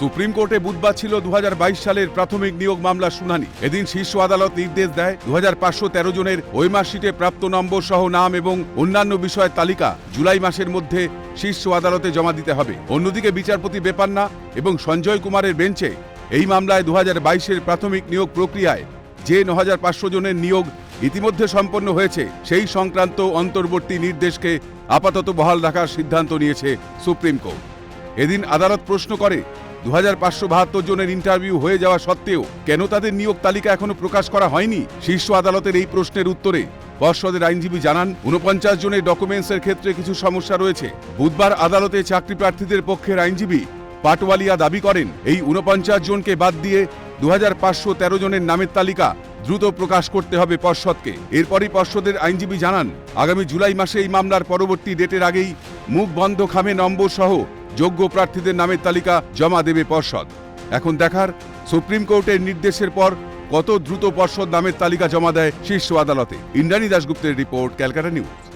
Supreme কোর্টে বুধবার ছিল দু হাজার বাইশ সালের প্রাথমিক নিয়োগ মামলার শুনানি। এদিন শীর্ষ আদালত নির্দেশ দেয় দু হাজার পাঁচশো তেরো জনের ওই মার্কশিটে প্রাপ্ত নম্বর সহ নাম এবং অন্যান্য বিষয়ের তালিকা জুলাই মাসের মধ্যে শীর্ষ আদালতে জমা দিতে হবে। অন্যদিকে বিচারপতি বেপান্না এবং সঞ্জয় কুমারের বেঞ্চে এই মামলায় দু হাজার প্রাথমিক নিয়োগ প্রক্রিয়ায় যে ন জনের নিয়োগ ইতিমধ্যে সম্পন্ন হয়েছে, সেই সংক্রান্ত অন্তর্বর্তী নির্দেশকে আপাতত বহাল রাখার সিদ্ধান্ত নিয়েছে সুপ্রিম কোর্ট। এদিন আদালত প্রশ্ন করে দু হাজার পাঁচশো বাহাত্তর জনের ইন্টারভিউ হয়ে যাওয়া সত্ত্বেও কেন তাদের নিয়োগ তালিকা এখনও প্রকাশ করা হয়নি? শীর্ষ আদালতের এই প্রশ্নের উত্তরে পর্ষদের আইনজীবী জানান উনপঞ্চাশ জনের ডকুমেন্টসের ক্ষেত্রে কিছু সমস্যা রয়েছে। বুধবার আদালতে চাকরি প্রার্থীদের পক্ষের আইনজীবী পাটওয়ালিয়া দাবি করেন, এই উনপঞ্চাশ জনকে বাদ দিয়ে দু হাজার পাঁচশো তেরো জনের নামের তালিকা দ্রুত প্রকাশ করতে হবে পর্ষদকে। এরপরই পর্ষদের আইনজীবী জানান, আগামী জুলাই মাসে এই মামলার পরবর্তী ডেটের আগেই মুখ বন্ধ খামে নম্বর সহ যোগ্য প্রার্থীদের নামের তালিকা জমা দেবে পর্ষদ। এখন দেখার সুপ্রিম কোর্টের নির্দেশের পর কত দ্রুত পর্ষদ নামের তালিকা জমা দেয় শীর্ষ আদালতে। ইন্দ্রাণী দাশগুপ্তের রিপোর্ট, ক্যালকাটা নিউজ।